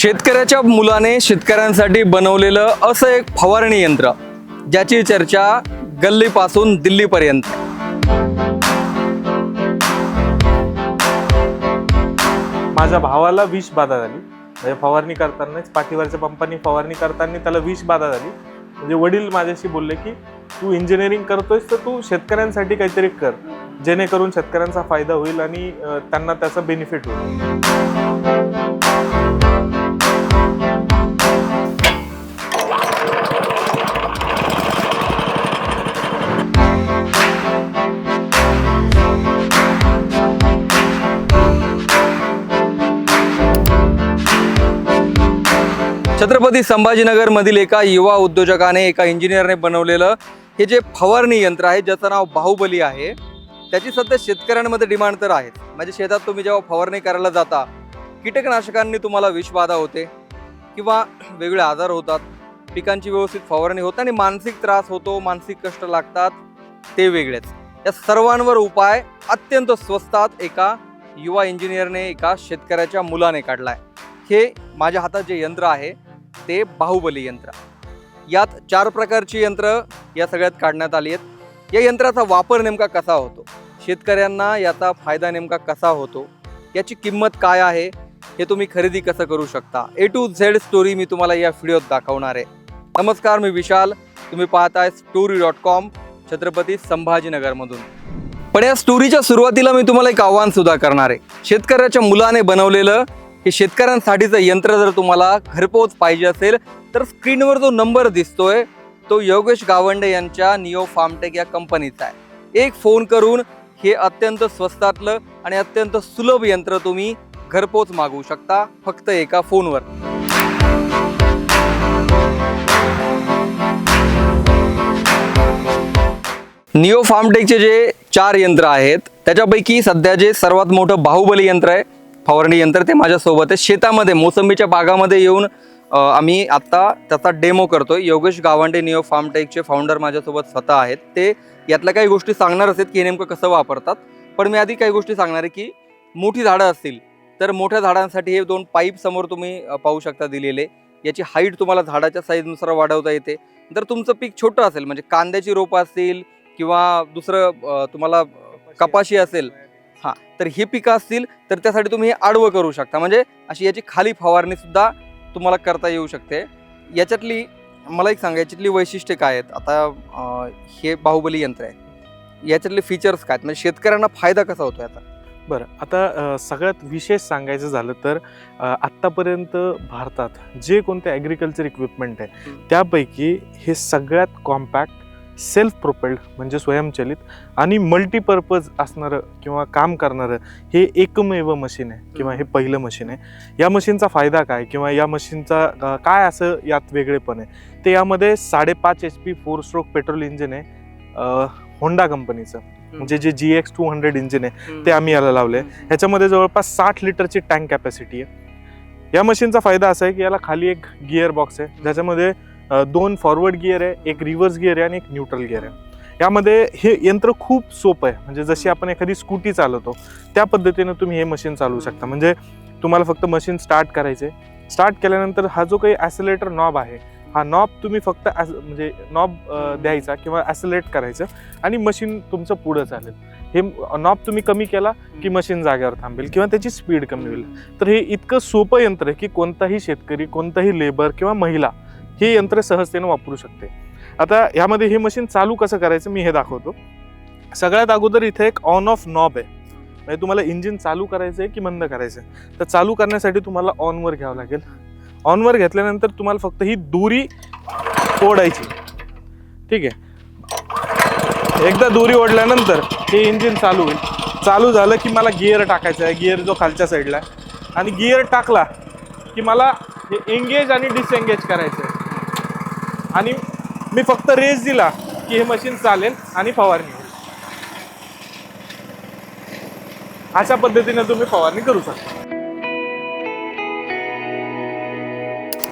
शेतकऱ्याच्या मुलाने शेतकऱ्यांसाठी बनवलेलं असं एक फवारणी यंत्र ज्याची चर्चा गल्लीपासून दिल्लीपर्यंत. माझ्या भावाला विष बाधा झाली. म्हणजे फवारणी करतानाच पाठीवरच्या पंपानी फवारणी करताना त्याला विष बाधा झाली. म्हणजे वडील माझ्याशी बोलले की तू इंजिनिअरिंग करतोयस तर तू शेतकऱ्यांसाठी काहीतरी कर. जेणेकरून शेतकऱ्यांचा फायदा होईल आणि त्यांना त्याचा बेनिफिट होईल. छत्रपती संभाजीनगरमधील एका युवा उद्योजकाने एका इंजिनियरने बनवलेलं हे जे फवारणी यंत्र आहे ज्याचं नाव बाहुबली आहे त्याची सध्या शेतकऱ्यांमध्ये डिमांड तर आहे म्हणजे शेतात तुम्ही जेव्हा फवारणी करायला जाता कीटकनाशकांनी तुम्हाला विषबाधा होते किंवा वेगळे आजार होतात. पिकांची व्यवस्थित फवारणी होते आणि मानसिक त्रास होतो मानसिक कष्ट लागतात ते वेगळेच. या सर्वांवर उपाय अत्यंत स्वस्तात एका युवा इंजिनियरने एका शेतकऱ्याच्या मुलाने काढला आहे हे माझ्या हातात जे यंत्र आहे ते बाहुबली यंत्र. यात चार प्रकारची यंत्र या सगळ्यात काढण्यात आली आहेत. या यंत्राचा वापर नेमका कसा होतो? शेतकऱ्यांना याचा फायदा नेमका कसा होतो? याची किंमत काय आहे? हे तुम्ही खरेदी कसं करू शकता? ए टू झेड स्टोरी मी तुम्हाला या व्हिडिओत दाखवणार आहे. नमस्कार मी विशाल. तुम्ही पाहताय स्टोरी डॉट कॉम छत्रपती संभाजीनगरमधून पण या स्टोरीच्या सुरुवातीला मी तुम्हाला एक आव्हान सुद्धा करणार आहे. शेतकऱ्याच्या मुलाने बनवलेलं हे शेतकऱ्यांसाठीचं यंत्र जर तुम्हाला घरपोच पाहिजे असेल तर स्क्रीनवर जो नंबर दिसतोय तो योगेश गावंडे यांच्या निओ फार्मटेक या कंपनीचा आहे. एक फोन करून हे अत्यंत स्वस्तातलं आणि अत्यंत सुलभ यंत्र तुम्ही घरपोच मागवू शकता फक्त एका फोनवर. निओ फार्मटेकचे जे चार यंत्र आहेत त्याच्यापैकी सध्या जे सर्वात मोठं बाहुबली यंत्र आहे फवारणी यंत्र ते माझ्यासोबत आहे. शेतामध्ये मोसंबीच्या बागामध्ये येऊन आम्ही आत्ता त्याचा डेमो करतोय. योगेश गावंडे निओ फार्मटेकचे फाउंडर माझ्यासोबत स्वतः आहेत. ते यातल्या काही गोष्टी सांगणारच आहेत की हे नेमकं कसं वापरतात. पण मी आधी काही गोष्टी सांगणार आहे की मोठी झाडं असतील तर मोठ्या झाडांसाठी हे दोन पाईप समोर तुम्ही पाहू शकता दिलेले. याची हाईट तुम्हाला झाडाच्या साईजनुसार वाढवता येते. जर तुमचं पीक छोटं असेल म्हणजे कांद्याची रोपं असतील किंवा दुसरं तुम्हाला कपाशी असेल हां तर ही पिकं असतील तर त्यासाठी तुम्ही हे आडवं करू शकता. म्हणजे अशी याची खाली फवारणी सुद्धा तुम्हाला करता येऊ शकते. याच्यातली मला एक सांगा याच्यातली वैशिष्ट्ये काय आहेत? आता हे बाहुबली यंत्र आहे. याच्यातले फीचर्स काय आहेत? म्हणजे शेतकऱ्यांना फायदा कसा होतो याचा बरं आता सगळ्यात विशेष सांगायचं झालं तर आत्तापर्यंत भारतात जे कोणते ॲग्रिकल्चर इक्विपमेंट आहे. त्यापैकी हे सगळ्यात कॉम्पॅक्ट सेल्फ प्रोपेल्ड म्हणजे स्वयंचलित आणि मल्टीपर्पज असणारं किंवा काम करणारं हे एकमेव मशीन आहे किंवा हे पहिलं मशीन आहे. या मशीनचा फायदा काय किंवा या मशीनचा काय असं यात वेगळेपण आहे? ते यामध्ये साडेपाच H P four stroke petrol engine आहे होंडा कंपनीचं म्हणजे जे G X two hundred engine आहे ते आम्ही याला लावले ह्याच्यामध्ये जवळपास साठ लिटरची टँक कॅपॅसिटी आहे. या मशीनचा फायदा असा आहे की याला खाली एक गिअर बॉक्स आहे ज्याच्यामध्ये दोन फॉरवर्ड गिअर आहे एक रिव्हर्स गिअर आहे आणि एक न्यूट्रल गिअर आहे. यामध्ये हे यंत्र खूप सोपं आहे. म्हणजे जशी आपण एखादी स्कूटी चालवतो त्या पद्धतीनं तुम्ही हे मशीन चालवू शकता. म्हणजे तुम्हाला फक्त मशीन स्टार्ट करायचे स्टार्ट केल्यानंतर हा जो काही ॲसिलेटर नॉब आहे हा नॉब तुम्ही फक्त म्हणजे नॉब द्यायचा किंवा ॲसिलेट करायचं आणि मशीन तुमचं पुढं चालेल. हे नॉब तुम्ही कमी केला की मशीन जागेवर थांबेल किंवा त्याची स्पीड कमी होईल. तर हे इतकं सोपं यंत्र आहे की कोणताही शेतकरी कोणताही लेबर किंवा महिला ही यंत्र सहजतेनं वापरू शकते. आता ह्यामध्ये हे मशीन चालू कसं करायचं मी हे दाखवतो. सगळ्यात अगोदर इथे एक ऑन ऑफ नॉब आहे. म्हणजे तुम्हाला इंजिन चालू करायचं आहे की बंद करायचं आहे तर चालू करण्यासाठी तुम्हाला ऑनवर घ्यावं लागेल. ऑनवर घेतल्यानंतर तुम्हाला फक्त ही दोरी ओढायची. ठीक आहे? एकदा दोरी ओढल्यानंतर हे इंजिन चालू होईल. चालू झालं की मला गिअर टाकायचा आहे. गिअर जो खालच्या साईडला आहे. आणि गिअर टाकला की मला हे एंगेज आणि डिसएंगेज करायचं आहे आणि मी फक्त रेस दिला की हे मशीन चालेल आणि फवारणी होईल. अशा पद्धतीने तुम्ही फवारणी करू शकता.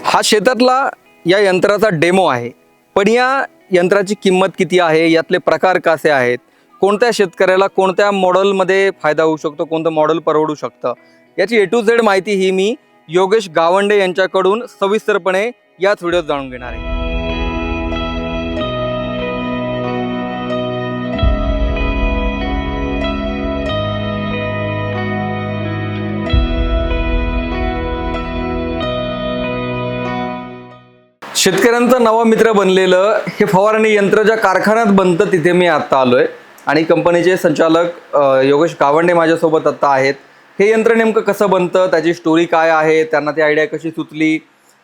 हा शेतातला या यंत्राचा डेमो आहे. पण या यंत्राची किंमत किती आहे? यातले प्रकार कसे आहेत? कोणत्या शेतकऱ्याला कोणत्या मॉडेलमध्ये फायदा होऊ शकतो? कोणतं मॉडेल परवडू शकतं? याची ए टू झेड माहिती ही मी योगेश गावंडे यांच्याकडून सविस्तरपणे याच व्हिडिओत जाणून घेणार आहे. शेतकऱ्यांचा नवा मित्र बनलेलं हे फवारणी यंत्र ज्या कारखान्यात बनतं तिथे मी आत्ता आलो आहे आणि कंपनीचे संचालक योगेश गावंडे माझ्यासोबत आत्ता आहेत. हे यंत्र नेमकं कसं बनतं त्याची स्टोरी काय आहे त्यांना ती आयडिया कशी सुचली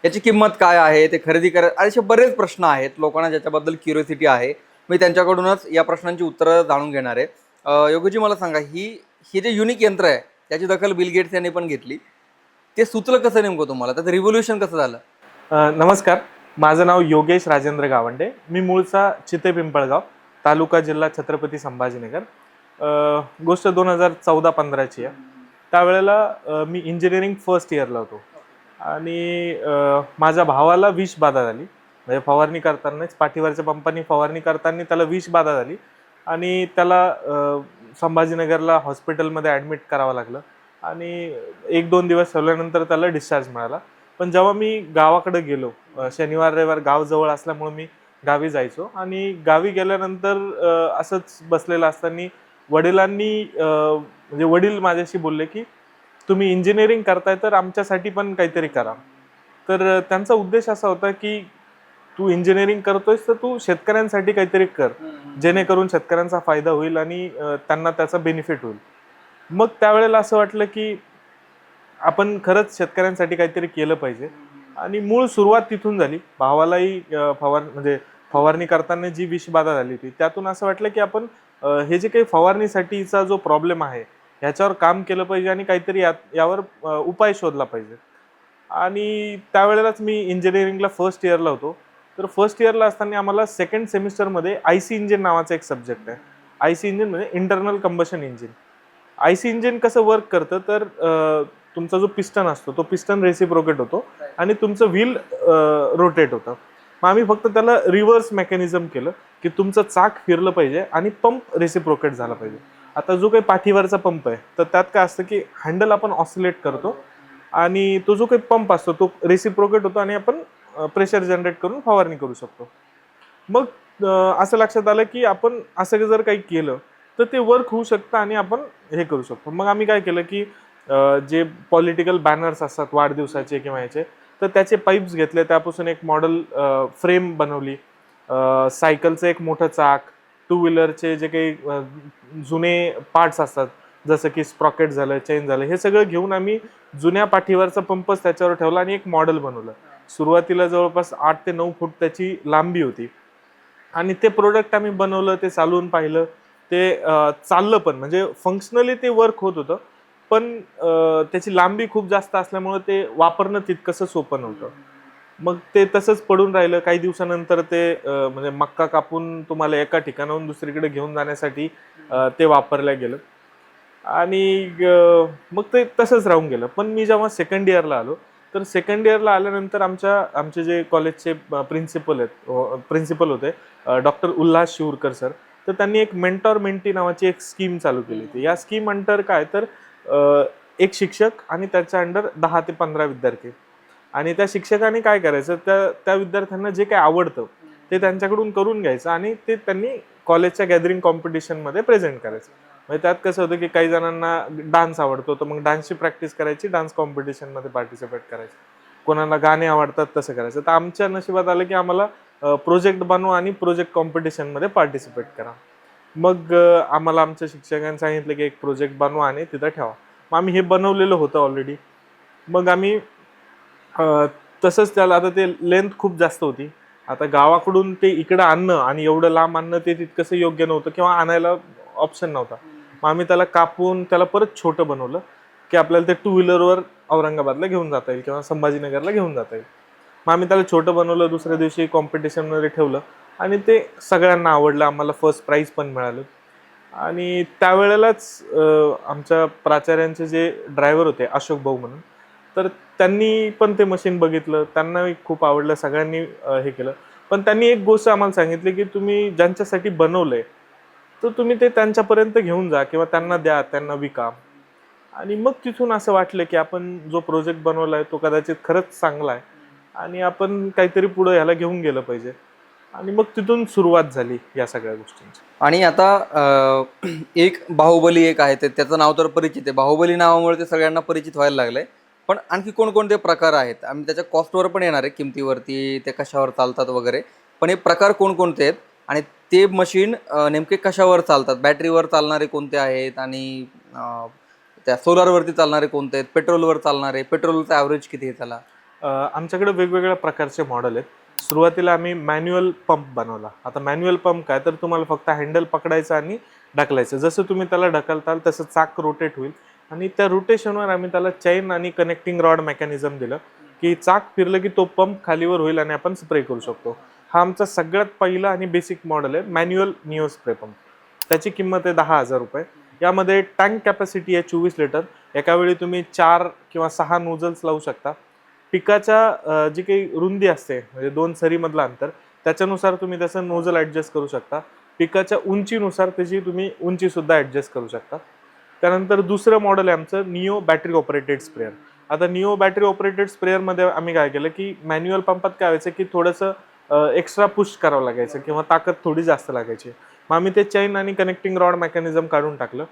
याची किंमत काय आहे ते खरेदी कर असे बरेच प्रश्न आहेत. लोकांना ज्याच्याबद्दल क्युरियोसिटी आहे. मी त्यांच्याकडूनच या प्रश्नांची उत्तरं जाणून घेणार आहे. योगजी योगेशजी मला सांगा ही हे जे युनिक यंत्र आहे त्याची दखल बिल गेट्स यांनी पण घेतली. ते सुचलं कसं नेमकं तुम्हाला? त्याचं रिव्होल्युशन कसं झालं? नमस्कार. माझं नाव योगेश राजेंद्र गावंडे. मी मूळचा चिते पिंपळगाव तालुका जिल्हा छत्रपती संभाजीनगर. गोष्ट दोन हजार चौदा पंधराची आहे. त्यावेळेला मी इंजिनिअरिंग फर्स्ट इयरला होतो. आणि माझ्या भावाला विष बाधा झाली. म्हणजे फवारणी करतानाच पाठीवरच्या पंपानी फवारणी करताना त्याला विष बाधा झाली. आणि त्याला संभाजीनगरला हॉस्पिटलमध्ये ॲडमिट करावं लागलं. आणि एक दोन दिवस ठेवल्यानंतर त्याला डिस्चार्ज मिळाला. पण जेव्हा मी गावाकडे गेलो शनिवार रविवार गाव जवळ असल्यामुळे मी गावी जायचो. आणि गावी गेल्यानंतर असंच बसलेलं असताना वडिलांनी म्हणजे वडील माझ्याशी बोलले की तुम्ही इंजिनिअरिंग करताय तर आमच्यासाठी पण काहीतरी करा. तर त्यांचा उद्देश असा होता की तू इंजिनिअरिंग करतोयस तर तू शेतकऱ्यांसाठी काहीतरी कर. जेणेकरून शेतकऱ्यांचा फायदा होईल आणि त्यांना त्याचा बेनिफिट होईल. मग त्यावेळेला असं वाटलं की आपण खरंच शेतकऱ्यांसाठी काहीतरी केलं पाहिजे. आणि मूळ सुरुवात तिथून झाली. भावालाही फवार म्हणजे फवारणी करताना जी विषबाधा झाली होती त्यातून असं वाटलं की आपण हे जे काही फवारणीसाठीचा जो प्रॉब्लेम आहे ह्याच्यावर काम केलं पाहिजे आणि काहीतरी या यावर उपाय शोधला पाहिजे. आणि त्यावेळेलाच मी इंजिनिअरिंगला फर्स्ट इयरला होतो. तर फर्स्ट इयरला असताना आम्हाला सेकंड सेमिस्टरमध्ये आय सी इंजिन नावाचा एक सब्जेक्ट आहे. आय सी इंजिन म्हणजे internal combustion engine I C engine कसं वर्क करतं? तर तुमचा जो पिस्टन असतो तो पिस्टन रेसिप्रोकेट होतो आणि तुमचं व्हील रोटेट होतं. मग आम्ही फक्त त्याला रिव्हर्स मेकॅनिझम केलं की तुमचं चाक फिरलं पाहिजे आणि पंप रेसिप्रोकेट झाला पाहिजे. आता जो काही पाठीवरचा पंप आहे तर त्यात काय असतं की हँडल आपण ऑसिलेट करतो आणि तो जो काही पंप असतो तो रेसिप्रोकेट होतो आणि आपण प्रेशर जनरेट करून फवारणी करू शकतो. मग असं लक्षात आलं की आपण असं जर काही केलं तर ते वर्क होऊ शकतं आणि आपण हे करू शकतो. मग आम्ही काय केलं की जे पॉलिटिकल बॅनर्स असतात वाढदिवसाचे किंवा याचे तर त्याचे पाईप्स घेतले. त्यापासून एक मॉडेल फ्रेम बनवली. सायकलचं एक मोठं चाक टू व्हीलरचे जे काही जुने पार्ट्स असतात जसं की स्प्रॉकेट झालं चेन झालं हे सगळं घेऊन आम्ही जुन्या पाठीवरचा पंपच त्याच्यावर ठेवला आणि एक मॉडेल बनवलं. सुरुवातीला जवळपास आठ ते नऊ फूट त्याची लांबी होती. आणि ते प्रोडक्ट आम्ही बनवलं ते चालवून पाहिलं. ते चाललं पण म्हणजे फंक्शनली ते वर्क होत होतं. पण त्याची लांबी खूप जास्त असल्यामुळं ते वापरणं तितकंसं सोपं नव्हतं. मग ते तसंच पडून राहिलं. काही दिवसानंतर ते म्हणजे मक्का कापून तुम्हाला एका ठिकाणाहून दुसरीकडे घेऊन जाण्यासाठी ते वापरलं गेलं. आणि मग ते तसंच राहून गेलं. पण मी जेव्हा सेकंड इयरला आलो तर सेकंड इयरला आल्यानंतर आमच्या आमचे जे कॉलेजचे प्रिन्सिपल आहेत हो, प्रिन्सिपल होते डॉक्टर उल्हास शिवरकर सर तर त्यांनी एक मेंटॉर मेंटी नावाची एक स्कीम चालू केली होती. या स्कीम अंटर काय? तर एक शिक्षक आणि त्याच्या अंडर दहा ते पंधरा विद्यार्थी. आणि त्या शिक्षकाने काय करायचं त्या त्या विद्यार्थ्यांना जे काय आवडतं ते त्यांच्याकडून करून घ्यायचं आणि ते त्यांनी कॉलेजच्या गॅदरिंग कॉम्पिटिशनमध्ये प्रेझेंट करायचं. म्हणजे त्यात कसं होतं की काही जणांना डान्स आवडतो तर मग डान्सची प्रॅक्टिस करायची डान्स कॉम्पिटिशनमध्ये पार्टिसिपेट करायचं. कोणाला गाणे आवडतात तसं करायचं. तर आमच्या नशिबात आलं की आम्हाला प्रोजेक्ट बनवा आणि प्रोजेक्ट कॉम्पिटिशनमध्ये पार्टिसिपेट करा. मग आम्हाला आमच्या शिक्षकांनी सांगितलं की एक प्रोजेक्ट बनवा आणि तिथं ठेवा. मग आम्ही हे बनवलेलं होतं ऑलरेडी मग आम्ही तसंच त्याला आता ते लेंथ खूप जास्त होती. आता गावाकडून ते इकडं आणणं आणि एवढं लांब आणणं ते तितकंसं योग्य नव्हतं किंवा आणायला ऑप्शन नव्हता. मग आम्ही त्याला कापून त्याला परत छोटं बनवलं की आपल्याला ते टू व्हीलरवर औरंगाबादला घेऊन जाता येईल किंवा संभाजीनगरला घेऊन जाता येईल. मग आम्ही त्याला छोटं बनवलं दुसऱ्या दिवशी कॉम्पिटिशनमध्ये ठेवलं. आणि ते सगळ्यांना आवडलं आम्हाला फर्स्ट प्राईज पण मिळालं. आणि त्यावेळेलाच आमच्या प्राचार्यांचे जे ड्रायव्हर होते अशोक भाऊ म्हणून तर त्यांनी पण ते मशीन बघितलं. त्यांनाही खूप आवडलं सगळ्यांनी हे केलं. पण त्यांनी एक गोष्ट आम्हाला सांगितली की तुम्ही ज्यांच्यासाठी बनवलंय तर तुम्ही ते त्यांच्यापर्यंत घेऊन जा किंवा त्यांना द्या त्यांना विका. आणि मग तिथून असं वाटलं की आपण जो प्रोजेक्ट बनवला आहे तो कदाचित खरंच चांगला आहे. आणि आपण काहीतरी पुढं ह्याला घेऊन गेलं पाहिजे. आणि मग तिथून सुरुवात झाली या सगळ्या गोष्टींची. आणि आता अं, एक बाहुबली एक आहे ते त्याचं नाव तर परिचित आहे. बाहुबली नावामुळे ते सगळ्यांना परिचित व्हायला लागलंय. पण आणखी कोणकोणते प्रकार आहेत? आम्ही त्याच्या कॉस्टवर पण येणार आहे किमतीवरती ते कशावर चालतात वगैरे. पण हे प्रकार कोणकोणते आहेत? आणि ते मशीन नेमके कशावर चालतात? बॅटरीवर चालणारे कोणते आहेत? आणि अं, त्या सोलारवरती चालणारे कोणते आहेत? पेट्रोलवर चालणारे पेट्रोलचा ॲव्हरेज किती आहे त्याला? अं, आमच्याकडे वेगवेगळ्या प्रकारचे मॉडेल आहेत. सुरुवातीला आम्ही मॅन्युअल पंप बनवला. आता मॅन्युअल पंप काय? तर तुम्हाला फक्त हँडल पकडायचं आणि ढकलायचं. जसं तुम्ही त्याला ढकलताल तसं चाक रोटेट होईल. आणि त्या रोटेशनवर आम्ही त्याला चैन आणि कनेक्टिंग रॉड मेकॅनिझम दिलं की चाक फिरलं की तो पंप खालीवर होईल आणि आपण स्प्रे करू शकतो. हा आमचा सगळ्यात पहिला आणि बेसिक मॉडेल आहे मॅन्युअल निओ स्प्रे पंप त्याची किंमत आहे दहा हजार रुपये. यामध्ये टँक कॅपॅसिटी आहे चोवीस लिटर एकावेळी तुम्ही चार किंवा सहा नोझल्स लावू शकता. पिकाच्या जी काही रुंदी असते म्हणजे दोन सरीमधलं अंतर त्याच्यानुसार तुम्ही त्याचं नोझल ॲडजस्ट करू शकता. पिकाच्या उंचीनुसार त्याची तुम्ही उंचीसुद्धा ॲडजस्ट करू शकता. त्यानंतर दुसरं मॉडेल आहे आमचं निओ बॅटरी ऑपरेटेड स्प्रेअर. आता निओ बॅटरी ऑपरेटेड स्प्रेअरमध्ये आम्ही काय केलं की मॅन्युअल पंपात काय व्हायचं की थोडंसं एक्स्ट्रा पुश करावं लागायचं किंवा ताकद थोडी जास्त लागायची. मग आम्ही ते चैन आणि कनेक्टिंग रॉड मेकॅनिझम काढून टाकलं.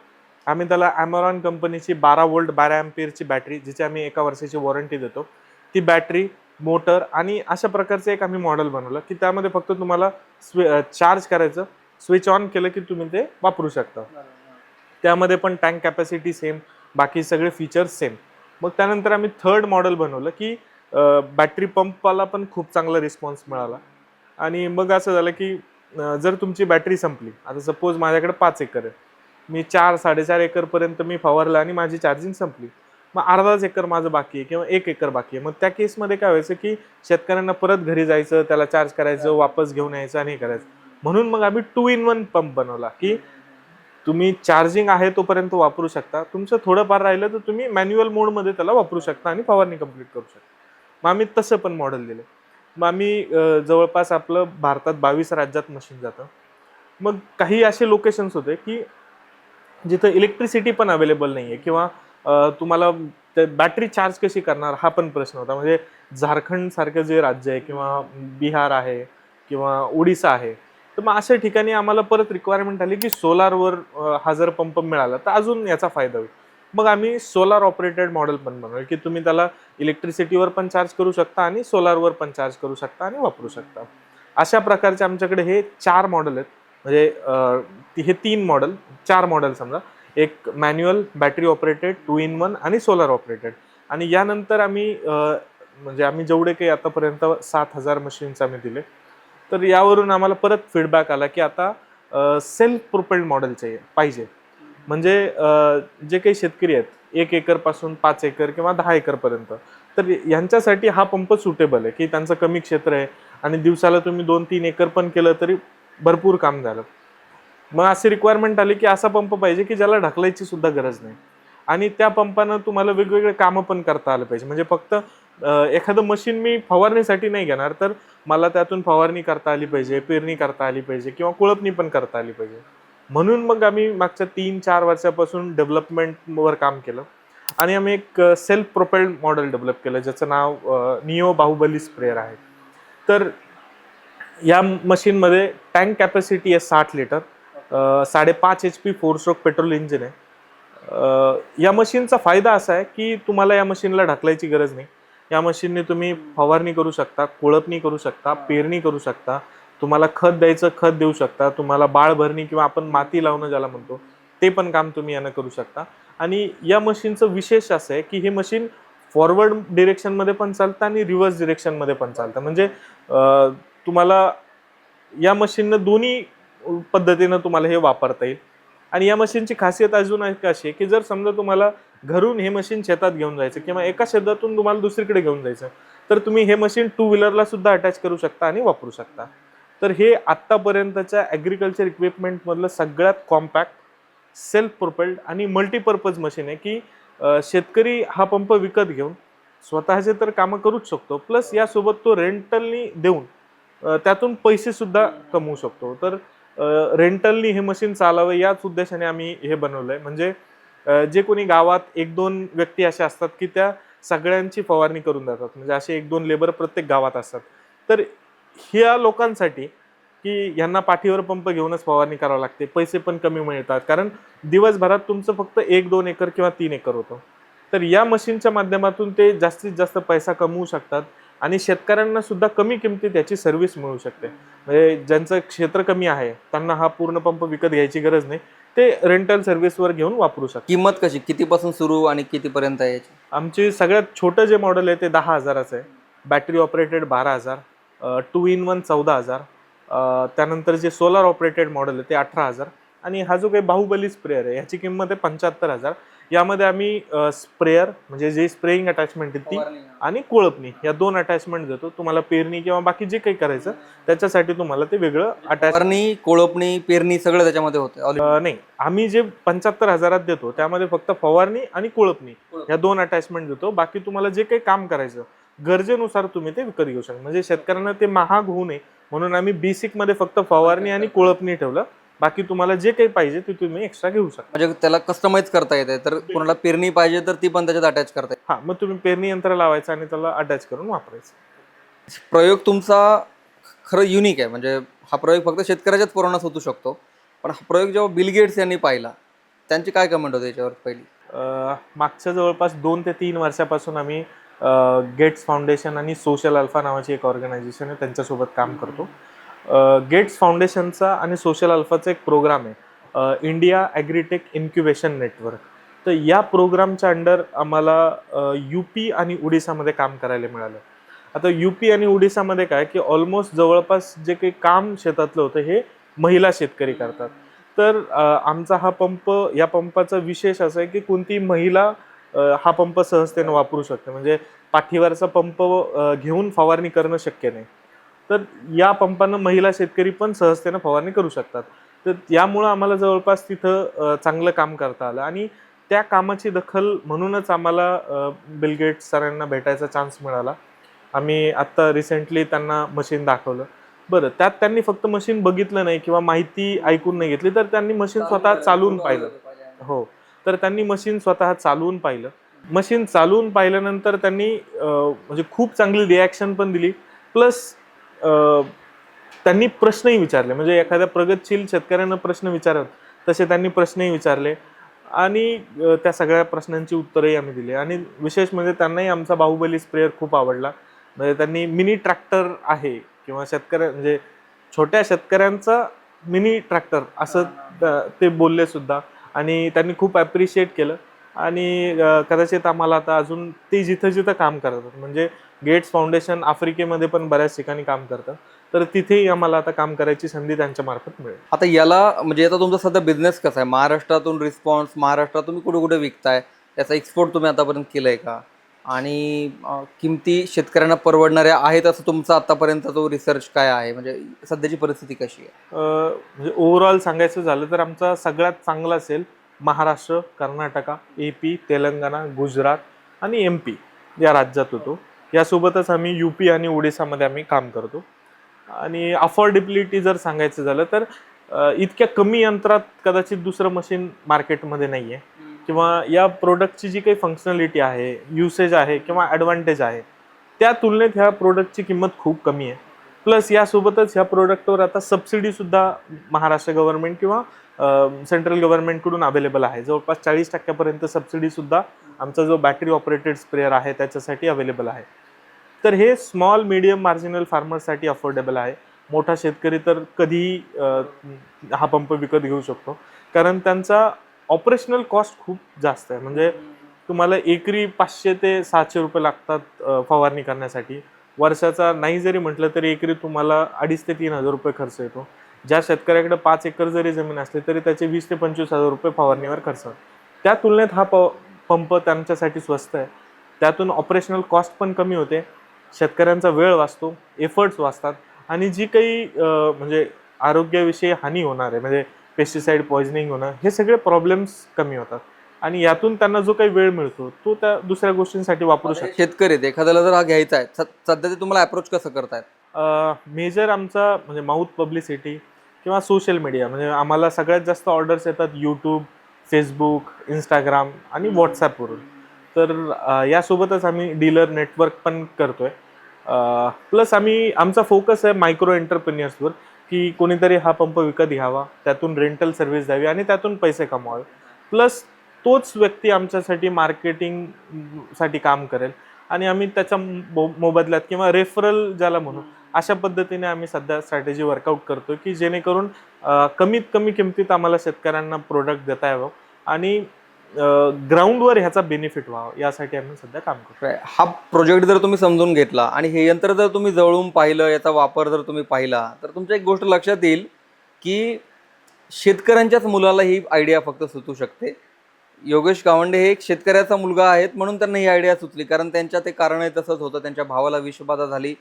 आम्ही त्याला ॲमरॉन कंपनीची बारा वोल्ट बारा अँपियरची बॅटरी जिची आम्ही एका वर्षाची वॉरंटी देतो. ती बॅटरी मोटर आणि अशा प्रकारचं एक आम्ही मॉडेल बनवलं की त्यामध्ये फक्त तुम्हाला स्वि चार्ज करायचं स्विच ऑन केलं की तुम्ही ते वापरू शकता. त्यामध्ये पण टँक कॅपॅसिटी सेम बाकी सगळे फीचर्स सेम मग त्यानंतर आम्ही थर्ड मॉडेल बनवलं की बॅटरी पंपाला पण खूप चांगला रिस्पॉन्स मिळाला. आणि मग असं झालं की जर तुमची बॅटरी संपली आता सपोज माझ्याकडे पाच एकर आहे. मी चार साडेचार एकरपर्यंत मी फवारलं आणि माझी चार्जिंग संपली. मग अर्धाच एकर माझं बाकी आहे किंवा एक एकर बाकी आहे. मग त्या केसमध्ये काय व्हायचं की शेतकऱ्यांना परत घरी जायचं त्याला चार्ज करायचं वापस घेऊन यायचं आणि हे करायचं. म्हणून मग आम्ही टू इन वन पंप बनवला की तुम्ही चार्जिंग आहे तोपर्यंत वापरू शकता. तुमचं थोडंफार राहिलं तर तुम्ही मॅन्युअल मोडमध्ये त्याला वापरू शकता आणि फवारणी कंप्लीट करू शकता. मग आम्ही तसं पण मॉडेल दिलं. मग आम्ही जवळपास आपलं भारतात बावीस राज्यात मशीन जातं. मग काही असे लोकेशन्स होते की जिथं इलेक्ट्रिसिटी पण अवेलेबल नाही आहे किंवा तुम्हाला बॅटरी चार्ज कशी करणार हा पण प्रश्न होता. म्हणजे झारखंड सारखं जे राज्य आहे किंवा बिहार आहे किंवा ओडिसा आहे तर मग अशा ठिकाणी आम्हाला परत रिक्वायरमेंट आली की सोलारवर हा जर पंप मिळाला तर अजून याचा फायदा होईल. मग आम्ही सोलार ऑपरेटेड मॉडेल पण बनवलं की तुम्ही त्याला इलेक्ट्रिसिटीवर पण चार्ज करू शकता आणि सोलारवर पण चार्ज करू शकता आणि वापरू शकता. अशा प्रकारचे आमच्याकडे हे चार मॉडेल आहेत. म्हणजे ती- हे तीन मॉडेल चार मॉडेल समजा. एक manual battery operated two in one आणि सोलार ऑपरेटेड आणि यानंतर आम्ही म्हणजे आम्ही जेवढे काही आतापर्यंत सात हजार मशीन्स आम्ही दिले तर यावरून आम्हाला परत फीडबॅक आला की आता सेल्फ प्रोपेल्ड मॉडेल पाहिजे. म्हणजे जे काही शेतकरी आहेत एक एकरपासून पाच एकर किंवा दहा एकरपर्यंत तर यांच्यासाठी हा पंप सुटेबल आहे की त्यांचं कमी क्षेत्र आहे आणि दिवसाला तुम्ही दोन तीन एकर पण केलं तरी भरपूर काम झालं. मग अशी रिक्वायरमेंट आली की असा पंप पाहिजे की ज्याला ढकलायची सुद्धा गरज नाही. आणि त्या पंपानं तुम्हाला वेगवेगळे कामं पण करता आलं पाहिजे. म्हणजे फक्त एखादं मशीन मी फवारणीसाठी नाही घेणार तर मला त्यातून फवारणी करता आली पाहिजे पेरणी करता आली पाहिजे किंवा कुळपणी पण करता आली पाहिजे. म्हणून मग आम्ही मागच्या तीन चार वर्षापासून डेव्हलपमेंटवर काम केलं. आणि आम्ही एक सेल्फ प्रोपेल्ड मॉडेल डेव्हलप केलं ज्याचं नाव नियो बाहुबली स्प्रेअर आहे. तर या मशीनमध्ये टँक कॅपॅसिटी आहे साठ लिटर साडेपाच H P four stroke petrol engine आहे. या मशीनचा फायदा असा आहे की तुम्हाला या मशीनला ढकलायची गरज नाही. या मशीनने तुम्ही फवारणी करू शकता कोळपणी करू शकता पेरणी करू शकता. तुम्हाला खत द्यायचं खत देऊ शकता. तुम्हाला बाळ भरणी किंवा आपण माती लावणं ज्याला म्हणतो ते पण काम तुम्ही यानं करू शकता. आणि या मशीनचं विशेष असं आहे की हे मशीन फॉरवर्ड डिरेक्शनमध्ये पण चालतं आणि रिव्हर्स डिरेक्शनमध्ये पण चालतं. म्हणजे तुम्हाला या मशीननं दोन्ही पद्धतीनं तुम्हाला हे वापरता येईल. आणि या मशीनची खासियत अजून एक अशी आहे की जर समजा तुम्हाला घरून हे मशीन शेतात घेऊन जायचं किंवा एका शेतातून तुम्हाला दुसरीकडे घेऊन जायचं तर तुम्ही हे मशीन टू व्हीलरला सुद्धा अटॅच करू शकता आणि वापरू शकता. तर हे आत्तापर्यंतच्या ॲग्रिकल्चर इक्विपमेंटमधलं सगळ्यात कॉम्पॅक्ट सेल्फ प्रोपेल्ड आणि मल्टीपर्पज मशीन आहे की शेतकरी हा पंप विकत घेऊन स्वतःचे तर कामं करूच शकतो प्लस यासोबत तो रेंटलनी देऊन त्यातून पैसेसुद्धा कमवू शकतो. तर रेंटलनी हे मशीन चालावं याच उद्देशाने आम्ही हे बनवलंय. म्हणजे जे कोणी गावात एक दोन व्यक्ती असे असतात की त्या सगळ्यांची फवारणी करून जातात. म्हणजे असे एक दोन लेबर प्रत्येक गावात असतात. तर ह्या लोकांसाठी की यांना पाठीवर पंप घेऊनच फवारणी करावं लागते. पैसे पण कमी मिळतात. कारण दिवसभरात तुमचं फक्त एक दोन एकर किंवा तीन एकर होतं. तर या मशीनच्या माध्यमातून ते जास्तीत जास्त पैसा कमवू शकतात. आणि शेतकऱ्यांना सुद्धा कमी किमतीत याची सर्व्हिस मिळू शकते. म्हणजे ज्यांचं क्षेत्र कमी आहे त्यांना हा पूर्ण पंप विकत घ्यायची गरज नाही. ते रेंटल सर्व्हिसवर घेऊन वापरू शकतात. किंमत कशी? कितीपासून सुरू आणि कितीपर्यंत आहे याची? आमची सगळ्यात छोटं जे मॉडेल आहे ते दहा हजाराचं आहे. बॅटरी ऑपरेटेड बारा हजार टू इन वन चौदा हजार त्यानंतर जे सोलार ऑपरेटेड मॉडेल आहे ते अठरा हजार. आणि हा जो काही बाहुबली स्प्रेअर आहे ह्याची किंमत आहे पंच्याहत्तर हजार. यामध्ये आम्ही स्प्रेअर म्हणजे जे स्प्रेइंग अटॅचमेंट आहे ती आणि कोळपणी या दोन अटॅचमेंट देतो. तुम्हाला पेरणी किंवा बाकी जे काही करायचं त्याच्यासाठी तुम्हाला ते वेगळं अटॅच फवारणी कोळपणी पेरणी सगळं त्याच्यामध्ये होतं. नाही. आम्ही जे पंच्याहत्तर हजारात देतो त्यामध्ये फक्त फवारणी आणि कोळपणी या दोन अटॅचमेंट देतो. बाकी तुम्हाला जे काही काम करायचं गरजेनुसार तुम्ही ते विकत घेऊ शकता. म्हणजे शेतकऱ्यांना ते महाग होऊ नये. म्हणून आम्ही बेसिकमध्ये फक्त फवारणी आणि कोळपणी ठेवलं. बाकी तुम्हाला जे काही पाहिजे ते तुम्ही एक्स्ट्रा घेऊ शकता. म्हणजे त्याला कस्टमाइज करता येते तर कोणाला पेरणी पाहिजे तर ती पण त्याच्यात अटॅच करता येते हा मग तुम्ही पेरणी यंत्र लावायचं आणि त्याला अटॅच करून वापरायचं. प्रयोग तुमचा खरं युनिक आहे. म्हणजे हा प्रयोग फक्त शेतकऱ्याच्याच पुरवण्यास होऊ शकतो. पण हा प्रयोग जेव्हा बिल गेट्स यांनी पाहिला त्यांची काय कमेंट होते याच्यावर पहिली? मागच्या जवळपास दोन ते तीन वर्षापासून आम्ही गेट्स फाउंडेशन आणि सोशल अल्फा नावाची एक ऑर्गनायझेशन आहे त्यांच्यासोबत काम करतो. गेट्स फाउंडेशनचा आणि सोशल अल्फाचा एक प्रोग्राम आहे. India agritech incubation network. तर या प्रोग्रामच्या अंडर आम्हाला यू पी आणि उडिसामध्ये काम करायला मिळालं. आता यू पी आणि उडिसामध्ये काय की ऑलमोस्ट जवळपास जे काही काम शेतातलं होतं हे महिला शेतकरी करतात. तर आमचा हा पंप या पंपाचा विशेष असा आहे की कोणती महिला हा पंप सहजतेनं वापरू शकते. म्हणजे पाठीवरचा पंप घेऊन फवारणी करणं शक्य नाही. तर या पंपानं महिला शेतकरी पण सहजतेनं फवारणी करू शकतात. तर यामुळं आम्हाला जवळपास तिथं चांगलं काम करता आलं. आणि त्या कामाची दखल म्हणूनच आम्हाला अ, बिल गेट्स सरांना भेटायचा चान्स मिळाला. आम्ही आत्ता रिसेंटली त्यांना मशीन दाखवलं. बरं त्यात त्यांनी फक्त मशीन बघितलं नाही किंवा माहिती ऐकून नाही घेतली तर त्यांनी मशीन स्वतः चालवून पाहिलं. हो तर त्यांनी मशीन स्वतः चालवून पाहिलं. मशीन चालवून पाहिल्यानंतर त्यांनी म्हणजे खूप चांगली रिॲक्शन पण दिली. प्लस त्यांनी प्रश्नही विचारले. म्हणजे एखाद्या प्रगतशील शेतकऱ्यांना प्रश्न विचारत तसे त्यांनी प्रश्नही विचारले आणि त्या सगळ्या प्रश्नांची उत्तरही आम्ही दिली. आणि विशेष म्हणजे त्यांनाही आमचा बाहुबली स्प्रेअर खूप आवडला. म्हणजे त्यांनी मिनी ट्रॅक्टर आहे किंवा शेतकऱ्या म्हणजे छोट्या शेतकऱ्यांचा मिनी ट्रॅक्टर असं ते बोलले सुद्धा. आणि त्यांनी खूप ॲप्रिशिएट केलं. आणि कदाचित आम्हाला आता अजून ते जिथं जिथं काम करतात. म्हणजे गेट्स फाउंडेशन आफ्रिकेमध्ये पण बऱ्याच ठिकाणी काम करतात तर तिथेही आम्हाला आता काम करायची संधी त्यांच्या मार्फत मिळेल. आता याला म्हणजे आता तुमचा सध्या बिझनेस कसा आहे? महाराष्ट्रातून रिस्पॉन्स महाराष्ट्रात तुम्ही कुठे कुठे विकताय? त्याचा एक्सपोर्ट तुम्ही आतापर्यंत केलाय का? आणि किमती शेतकऱ्यांना परवडणाऱ्या आहेत असं तुमचा आतापर्यंत जो रिसर्च काय आहे? म्हणजे सध्याची परिस्थिती कशी आहे? म्हणजे ओव्हरऑल सांगायचं झालं तर आमचा सगळ्यात चांगला असेल महाराष्ट्र कर्नाटका ए पी तेलंगणा गुजरात आणि एम पी या राज्यात होतो. यासोबतच आम्ही यू पी आणि ओडिसामध्ये आम्ही काम करतो. आणि अफोर्डेबिलिटी जर सांगायचं झालं तर इतक्या कमी यंत्रात कदाचित दुसरं मशीन मार्केटमध्ये नाही आहे किंवा या प्रोडक्टची जी काही फंक्शनॅलिटी आहे युसेज आहे किंवा ॲडव्हान्टेज आहे त्या तुलनेत ह्या प्रोडक्टची किंमत खूप कमी आहे. प्लस यासोबतच ह्या प्रोडक्टवर आता सबसिडीसुद्धा महाराष्ट्र गव्हर्नमेंट किंवा सेंट्रल गव्हर्नमेंटकडून अवेलेबल आहे. जवळपास चाळीस टक्क्यापर्यंत सबसिडीसुद्धा आमचा जो बॅटरी ऑपरेटेड स्प्रेअर आहे त्याच्यासाठी अवेलेबल आहे. तर हे स्मॉल मीडियम मार्जिनल फार्मर्ससाठी अफोर्डेबल आहे. मोठा शेतकरी तर कधीही हा पंप विकत घेऊ शकतो. कारण त्यांचा ऑपरेशनल कॉस्ट खूप जास्त आहे. म्हणजे तुम्हाला एकरी पाचशे ते सातशे रुपये लागतात फवारणी करण्यासाठी. वर्षाचा नाही जरी म्हटलं तरी एकरी तुम्हाला अडीच ते तीन हजार रुपये खर्च येतो. ज्या शेतकऱ्याकडे पाच एकर जरी जमीन असली तरी त्याचे वीस ते पंचवीस हजार रुपये फवारणीवर खर्च होतो. त्या तुलनेत हा प पंप त्यांच्यासाठी स्वस्त आहे. त्यातून ऑपरेशनल कॉस्ट पण कमी होते. शेतकऱ्यांचा वेळ वाचतो एफर्ट्स वाचतात आणि जी काही म्हणजे आरोग्याविषयी हानी होणार आहे म्हणजे पेस्टिसाईड पॉइझनिंग होणं हे सगळे प्रॉब्लेम्स कमी होतात. आणि यातून त्यांना जो काही वेळ मिळतो तो त्या दुसऱ्या गोष्टींसाठी वापरू शकतात. शेतकरी एखाद्याला जर हा घ्यायचा आहे स- सध्या ते तुम्हाला अप्रोच कसं करतायत? मेजर आमचा म्हणजे माउथ पब्लिसिटी किंवा सोशल मीडिया म्हणजे आम्हाला सगळ्यात जास्त ऑर्डर्स येतात यूट्यूब फेसबुक इंस्टाग्राम आणि व्हॉट्सॲपवरून तर यासोबतच आम्ही डीलर नेटवर्क पण करतोय. प्लस आम्ही आमचा फोकस आहे मायक्रो एंटरप्रिनियर्सवर की कोणीतरी हा पंप विकत घ्यावा त्यातून रेंटल सर्व्हिस द्यावी आणि त्यातून पैसे कमवावे. प्लस तोच व्यक्ती आमच्यासाठी मार्केटिंगसाठी काम करेल आणि आम्ही त्याच्या मो मोबदल्यात किंवा रेफरल ज्याला म्हणू अशा पद्धतीने आम्ही सध्या स्ट्रॅटेजी वर्कआउट करतो की जेणेकरून कमीत कमी किमतीत आम्हाला शेतकऱ्यांना प्रोडक्ट देता यावं आणि ग्राउंडवर ह्याचा बेनिफिट व्हावा यासाठी आम्ही सध्या काम करतो. हा प्रोजेक्ट जर तुम्ही समजून घेतला आणि हे यंत्र जर तुम्ही जवळून पाहिलं याचा वापर जर तुम्ही पाहिला तर तुमच्या एक गोष्ट लक्षात येईल की शेतकऱ्यांच्याच मुलाला ही आयडिया फक्त सुचू शकते. योगेश गावंडे हे एक शेतकऱ्याचा मुलगा आहेत म्हणून त्यांना ही आयडिया सुचली. कारण त्यांच्या ते कारणही तसंच होतं त्यांच्या भावाला विषबाधा झाली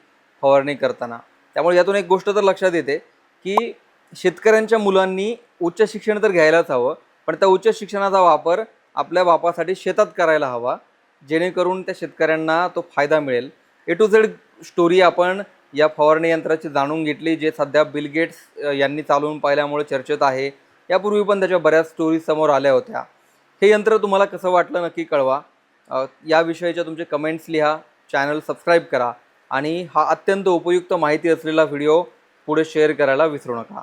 फवारणी करताना. त्यामुळे यातून एक गोष्ट तर लक्षात येते की शेतकऱ्यांच्या मुलांनी उच्च शिक्षण तर घ्यायलाच हवं पण त्या उच्च शिक्षणाचा वापर आपल्या बापासाठी शेतात करायला हवा जेणेकरून त्या शेतकऱ्यांना तो फायदा मिळेल. ए टू झेड स्टोरी आपण या फवारणी यंत्राची जाणून घेतली जे सध्या बिल गेट्स यांनी चालवून पाहिल्यामुळे चर्चेत आहे. यापूर्वी पण त्याच्या बऱ्याच स्टोरी समोर आल्या होत्या. हे यंत्र तुम्हाला कसं वाटलं नक्की कळवा. याविषयीच्या या विषयीच्या तुमचे कमेंट्स लिहा चॅनल सबस्क्राईब करा आणि हा अत्यंत उपयुक्त माहिती असलेला व्हिडिओ पुढे शेअर करायला विसरू नका.